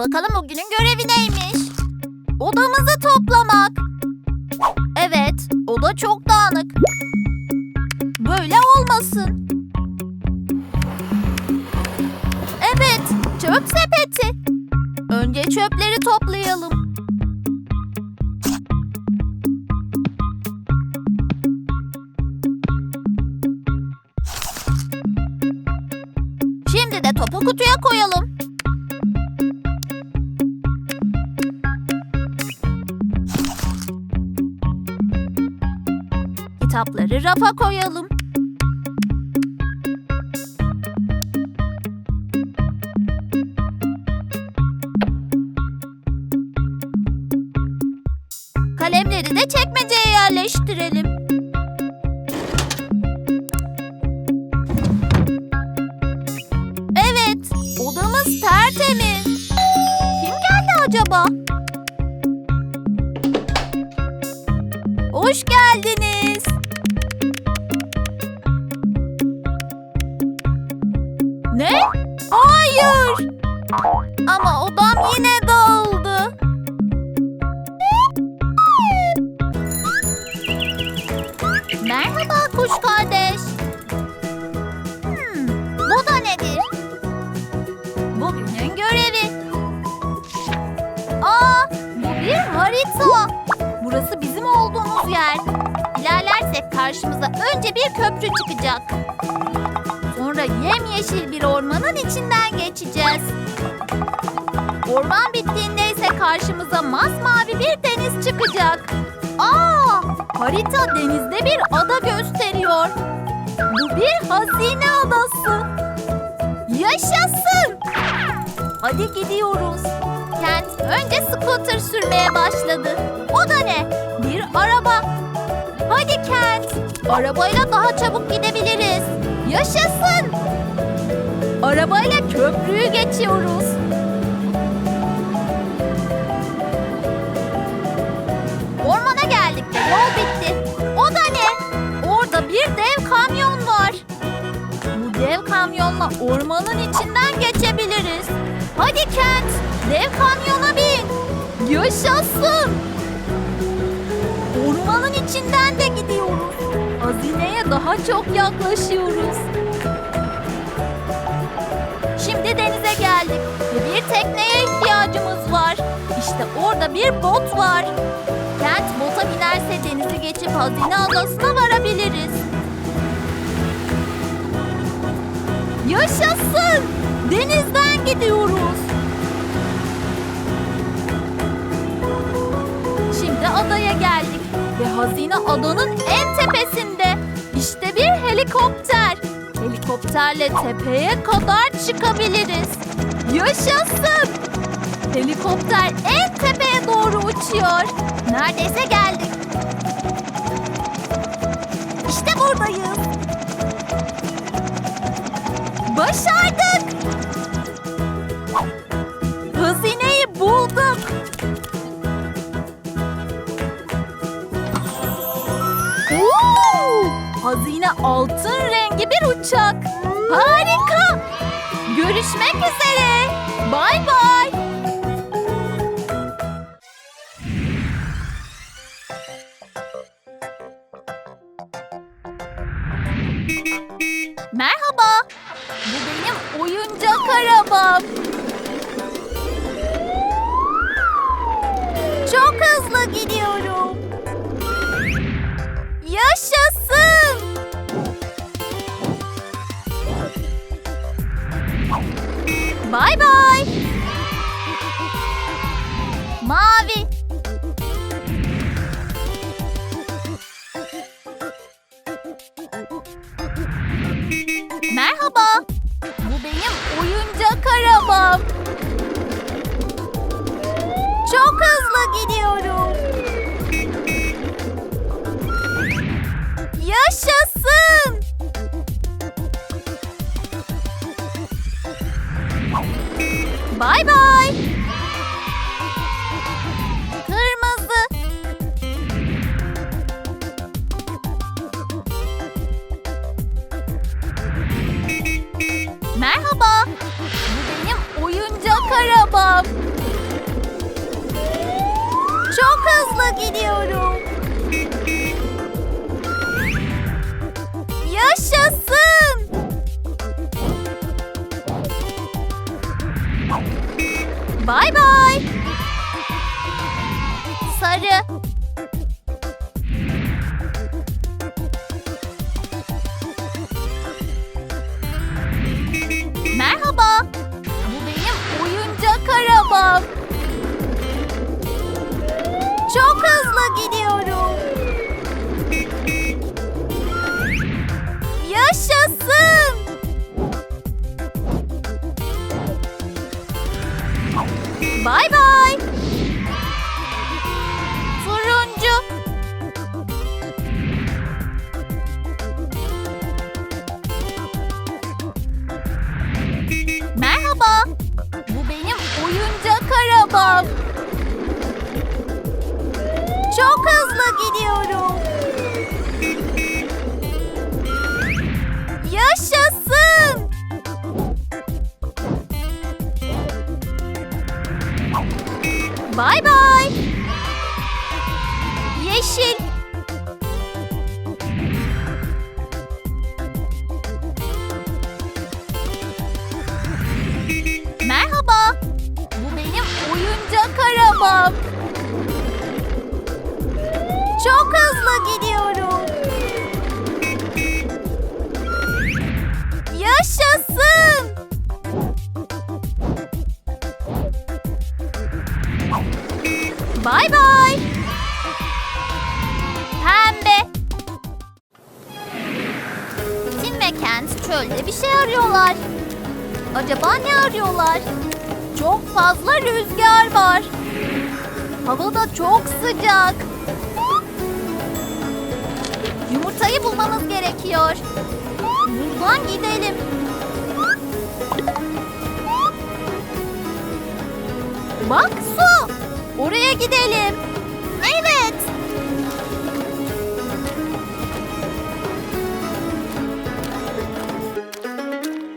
Bakalım bugünün görevi neymiş? Odamızı toplamak. Evet, oda çok dağınık. Böyle olmasın. Evet, çöp sepeti. Önce çöpleri toplayalım. Şimdi de topu kutuya koyalım. Kitapları rafa koyalım. Kalemleri de çekmeceye yerleştirelim. Odam yine dağıldı. Merhaba kuş kardeş. Hmm, bu da nedir? Bugünün görevi. Aa, bu bir harita. Burası bizim olduğumuz yer. İlerlersek karşımıza önce bir köprü çıkacak. Sonra yemyeşil bir ormanın içinden geçeceğiz. Orman bittiğinde ise karşımıza masmavi bir deniz çıkacak. Aa, harita denizde bir ada gösteriyor. Bu bir hazine adası. Yaşasın! Hadi gidiyoruz. Kent önce scooter sürmeye başladı. O da ne? Bir araba. Hadi Kent. Arabayla daha çabuk gidebiliriz. Yaşasın! Arabayla köprüyü geçiyoruz. Kamyonla ormanın içinden geçebiliriz. Hadi Kent, dev kamyona bin. Yaşasın. Ormanın içinden de gidiyoruz. Hazineye daha çok yaklaşıyoruz. Şimdi denize geldik ve bir tekneye ihtiyacımız var. İşte orada bir bot var. Kent bota binerse denizi geçip hazine adasına varabiliriz. Yaşasın! Denizden gidiyoruz. Şimdi adaya geldik ve hazine adanın en tepesinde. İşte bir helikopter. Helikopterle tepeye kadar çıkabiliriz. Yaşasın! Helikopter en tepeye doğru uçuyor. Neredeyse geldik. İşte buradayız. Başardık. Hazineyi bulduk. Oo! Hazine altın rengi bir uçak. Harika. Görüşmek üzere. Bay bay. Merhaba. Bu benim oyuncak arabam. Çok hızlı gidiyorum. Yaşasın. Bay bay. Mavi. Arabam. Çok hızlı gidiyorum. Oyuncak arabam. Çok hızlı gidiyorum. Yaşasın. Bay bay. Sarı. Çok hızlı gidiyorum. Yaşasın. Bay bay. Yeşil. Arıyorlar? Çok fazla rüzgar var. Hava da çok sıcak. Yumurtayı bulmamız gerekiyor. Buradan gidelim. Bak su. Oraya gidelim. Evet.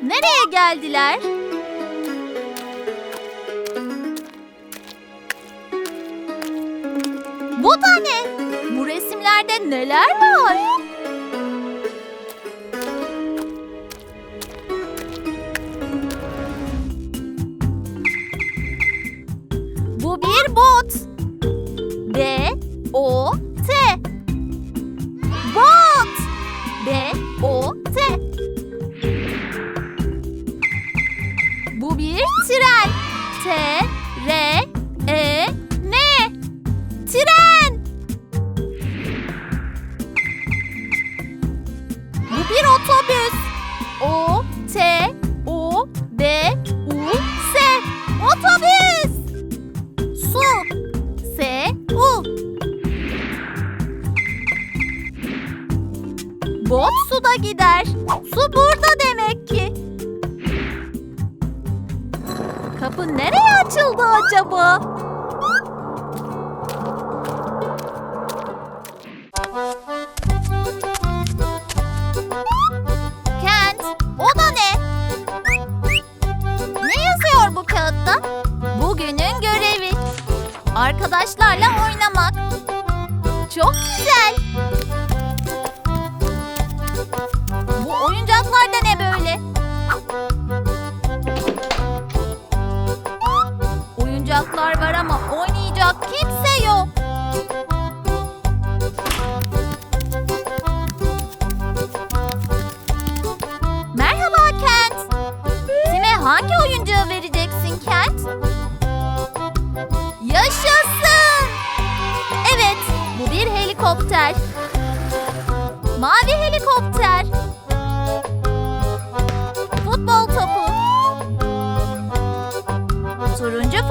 Nereye geldiler? Neler Bot suda gider. Su burada demek ki. Kapı nereye açıldı acaba? Kent, o da ne? Ne yazıyor bu kağıtta? Bugünün görevi. Arkadaşlarla oynamak. Çok güzel.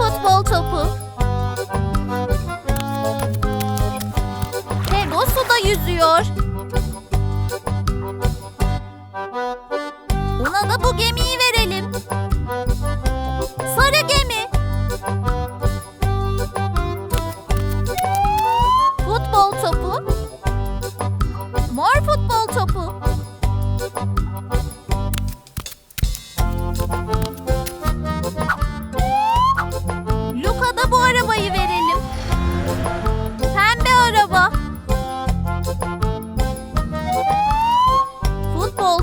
Futbol topu. Tego suda yüzüyor.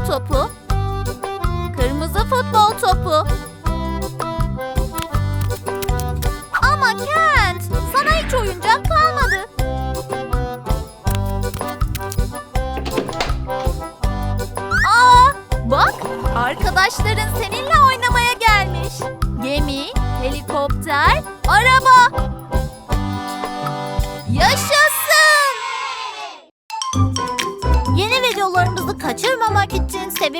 topu, kırmızı futbol topu.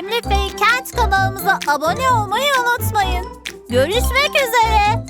Sevimli Fey Kent kanalımıza abone olmayı unutmayın. Görüşmek üzere.